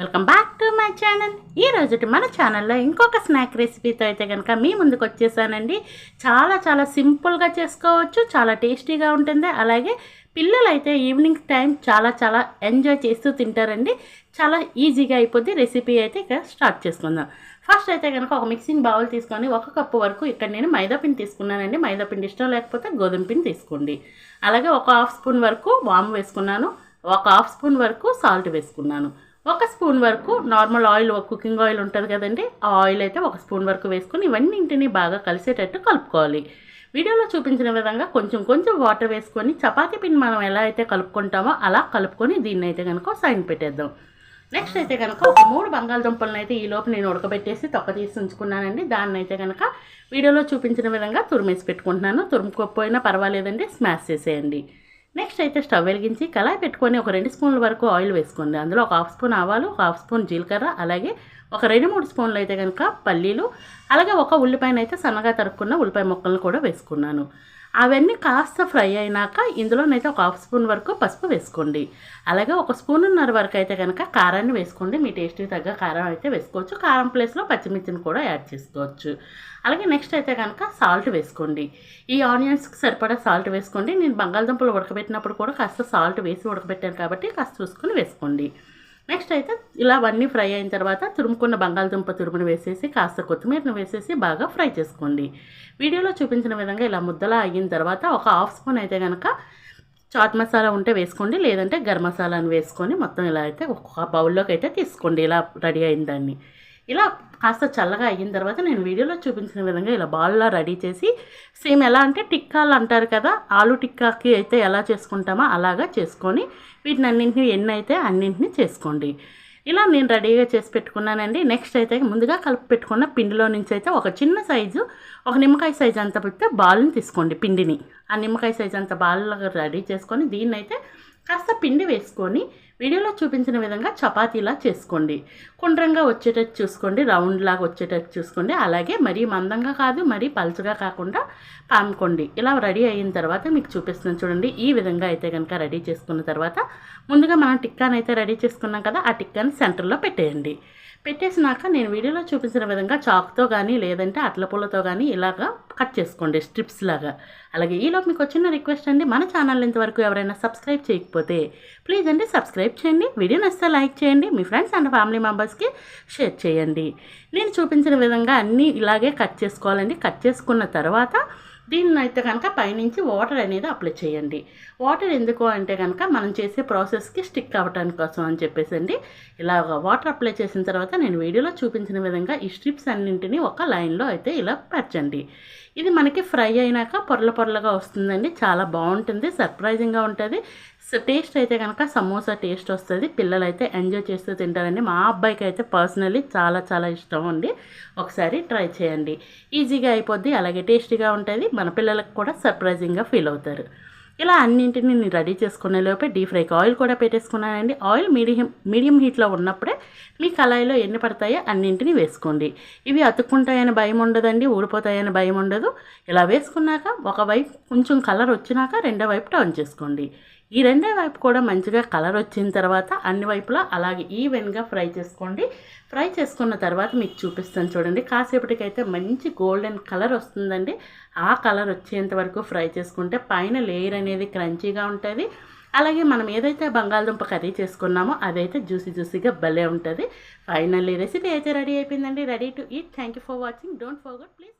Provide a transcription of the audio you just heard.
Welcome back to my channel ఈ రోజు మన ఛానల్లో ఇంకొక స్నాక్ రెసిపీతో అయితే కనుక మీ ముందుకు వచ్చేసానండి. చాలా చాలా సింపుల్గా చేసుకోవచ్చు చాలా టేస్టీగా ఉంటుంది. అలాగే పిల్లలు అయితే ఈవినింగ్ టైం చాలా చాలా ఎంజాయ్ చేస్తూ తింటారండి. చాలా ఈజీగా అయిపోద్ది రెసిపీ అయితే ఇక్కడ స్టార్ట్ చేసుకుందాం. ఫస్ట్ అయితే కనుక ఒక మిక్సింగ్ బౌల్ తీసుకొని ఒక కప్పు వరకు ఇక్కడ నేను మైదాపిండి తీసుకున్నానండి. మైదా పిండి ఇష్టం లేకపోతే గోధుమ పిండి తీసుకోండి. అలాగే ఒక హాఫ్ స్పూన్ వరకు వాము వేసుకున్నాను. ఒక హాఫ్ స్పూన్ వరకు సాల్ట్ వేసుకున్నాను. ఒక స్పూన్ వరకు నార్మల్ ఆయిల్ కుకింగ్ ఆయిల్ ఉంటుంది కదండి. ఆ ఆయిల్ అయితే ఒక స్పూన్ వరకు వేసుకొని ఇవన్నింటిని బాగా కలిసేటట్టు కలుపుకోవాలి. వీడియోలో చూపించిన విధంగా కొంచెం కొంచెం వాటర్ వేసుకొని చపాతీ పిండి మనం ఎలా అయితే కలుపుకుంటామో అలా కలుపుకొని దీన్ని అయితే కనుక సైన్ పెట్టేద్దాం. నెక్స్ట్ అయితే కనుక ఒక మూడు బంగాళదుంపలను అయితే ఈ లోపు నేను ఉడకబెట్టేసి తొక్క తీసి ఉంచుకున్నానండి. దాన్ని అయితే కనుక వీడియోలో చూపించిన విధంగా తురిమేసి పెట్టుకుంటున్నాను. తురుముకోకపోయినా పర్వాలేదండి. స్మాష్ చేసేయండి. నెక్స్ట్ అయితే స్టవ్ వెలిగించి కళాయి పెట్టుకొని ఒక రెండు స్పూన్ల వరకు ఆయిల్ వేసుకోండి. అందులో ఒక హాఫ్ స్పూన్ ఆవాలు ఒక హాఫ్ స్పూన్ జీలకర్ర అలాగే ఒక రెండు మూడు స్పూన్లు అయితే కనుక పల్లీలు అలాగే ఒక ఉల్లిపాయనైతే సన్నగా తరుక్కున్న ఉల్లిపాయ ముక్కలను కూడా వేసుకున్నాను. అవన్నీ కాస్త ఫ్రై అయినాక ఇందులోనైతే ఒక హాఫ్ స్పూన్ వరకు పసుపు వేసుకోండి. అలాగే ఒక స్పూన్న్నర వరకు అయితే కనుక కారాన్ని వేసుకోండి. మీ టేస్ట్కి తగ్గ కారం అయితే వేసుకోవచ్చు. కారం ప్లేస్లో పచ్చిమిర్చిని కూడా యాడ్ చేసుకోవచ్చు. అలాగే నెక్స్ట్ అయితే కనుక సాల్ట్ వేసుకోండి. ఈ ఆనియన్స్కి సరిపడా సాల్ట్ వేసుకోండి. నేను బంగాళదుంపలు ఉడకబెట్టినప్పుడు కూడా కాస్త సాల్ట్ వేసి ఉడకబెట్టాను కాబట్టి కాస్త చూసుకుని వేసుకోండి. నెక్స్ట్ అయితే ఇలా అవన్నీ ఫ్రై అయిన తర్వాత తురుముకున్న బంగాళదుంప తురుమును వేసేసి కాస్త కొత్తిమీరను వేసేసి బాగా ఫ్రై చేసుకోండి. వీడియోలో చూపించిన విధంగా ఇలా ముద్దలా అయిన తర్వాత ఒక హాఫ్ స్పూన్ అయితే కనుక చాట్ మసాలా ఉంటే వేసుకోండి లేదంటే గరం మసాలాను వేసుకొని మొత్తం ఇలా అయితే ఒక బౌల్లోకి అయితే తీసుకోండి. ఇలా రెడీ అయిన దాన్ని. ఇలా కాస్త చల్లగా అయిన తర్వాత నేను వీడియోలో చూపించిన విధంగా ఇలా బాల్లా రెడీ చేసి సేమ్ ఎలా అంటే టిక్కాలు అంటారు కదా ఆలు టిక్కాకి అయితే ఎలా చేసుకుంటామో అలాగా చేసుకొని వీటిని అన్నింటినీ ఎన్ని అయితే అన్నింటినీ చేసుకోండి. ఇలా నేను రెడీగా చేసి పెట్టుకున్నానండి. నెక్స్ట్ అయితే ముందుగా కలిపి పెట్టుకున్న పిండిలో నుంచి అయితే ఒక చిన్న సైజు ఒక నిమ్మకాయ సైజు అంత పెడితే బాల్ని తీసుకోండి పిండిని. ఆ నిమ్మకాయ సైజు అంత బాల్లాగా రెడీ చేసుకొని దీన్ని అయితే కాస్త పిండి వేసుకొని వీడియోలో చూపించిన విధంగా చపాతీలా చేసుకోండి. కుండ్రంగా వచ్చేటట్టు చూసుకోండి. రౌండ్ లాగా వచ్చేటట్టు చూసుకోండి. అలాగే మరీ మందంగా కాదు మరీ పలుచగా కాకుండా పాముకోండి. ఇలా రెడీ అయిన తర్వాత మీకు చూపిస్తున్నాను చూడండి. ఈ విధంగా అయితే కనుక రెడీ చేసుకున్న తర్వాత ముందుగా మనం టిక్కాన్ అయితే రెడీ చేసుకున్నాం కదా ఆ టిక్కాని సెంటర్లో పెట్టేయండి. పెట్టేసినాక నేను వీడియోలో చూపించిన విధంగా చాక్తో కానీ లేదంటే అట్ల కానీ ఇలాగా కట్ చేసుకోండి స్ట్రిప్స్ లాగా. అలాగే ఈలోపు మీకు వచ్చిన రిక్వెస్ట్ అండి మన ఛానల్ ఇంతవరకు ఎవరైనా సబ్స్క్రైబ్ చేయకపోతే ప్లీజ్ అండి సబ్స్క్రైబ్ చేయండి వీడియో నచ్చితే లైక్ చేయండి మీ ఫ్రెండ్స్ అండ్ ఫ్యామిలీ మెంబర్స్కి షేర్ చేయండి. నేను చూపించిన విధంగా అన్నీ ఇలాగే కట్ చేసుకోవాలండి. కట్ చేసుకున్న తర్వాత దీన్ని అయితే కనుక పైనుంచి వాటర్ అనేది అప్లై చేయండి. వాటర్ ఎందుకు అంటే కనుక మనం చేసే ప్రాసెస్కి స్టిక్ అవ్వటానికి కోసం అని చెప్పేసి అండి. ఇలా వాటర్ అప్లై చేసిన తర్వాత నేను వీడియోలో చూపించిన విధంగా ఈ స్ట్రిప్స్ అన్నింటినీ ఒక లైన్లో అయితే ఇలా పరచండి ఇది మనకి ఫ్రై అయినాక పొరల పొరలుగా వస్తుందండి. చాలా బాగుంటుంది సర్ప్రైజింగ్గా ఉంటుంది. సో టేస్ట్ అయితే కనుక సమోసా టేస్ట్ వస్తుంది. పిల్లలు అయితే ఎంజాయ్ చేస్తూ తింటారండి. మా అబ్బాయికి అయితే పర్సనలీ చాలా చాలా ఇష్టం అండి. ఒకసారి ట్రై చేయండి. ఈజీగా అయిపోద్ది అలాగే టేస్టీగా ఉంటుంది. మన పిల్లలకు కూడా సర్ప్రైజింగ్గా ఫీల్ అవుతారు. ఇలా అన్నింటిని నేను రెడీ చేసుకునే లోపే డీప్ ఫ్రైకి ఆయిల్ కూడా పెట్టేసుకున్నానండి. ఆయిల్ మీడియం మీడియం హీట్లో ఉన్నప్పుడే మీ కళాయిలో ఎన్ని పడతాయో అన్నింటినీ వేసుకోండి. ఇవి అతుక్కుంటాయని భయం ఉండదండి ఊడిపోతాయని భయం ఉండదు. ఇలా వేసుకున్నాక ఒకవైపు కొంచెం కలర్ వచ్చినాక రెండో వైపు టర్న్ చేసుకోండి. ఈ రెండే వైపు కూడా మంచిగా కలర్ వచ్చిన తర్వాత అన్ని వైపులా అలాగే ఈవెన్గా ఫ్రై చేసుకోండి. ఫ్రై చేసుకున్న తర్వాత మీకు చూపిస్తాను చూడండి. కాసేపటికైతే మంచి గోల్డెన్ కలర్ వస్తుందండి. ఆ కలర్ వచ్చేంత వరకు ఫ్రై చేసుకుంటే పైన లేయర్ అనేది క్రంచీగా ఉంటుంది. అలాగే మనం ఏదైతే బంగాళదుంప కర్రీ చేసుకున్నామో అదైతే జ్యూసీ జ్యూసీగా భలే ఉంటుంది. ఫైనల్లీ రెసిపీ అయితే రెడీ అయిపోయిందండి. Ready to eat. Thank you for watching. Don't forget. Please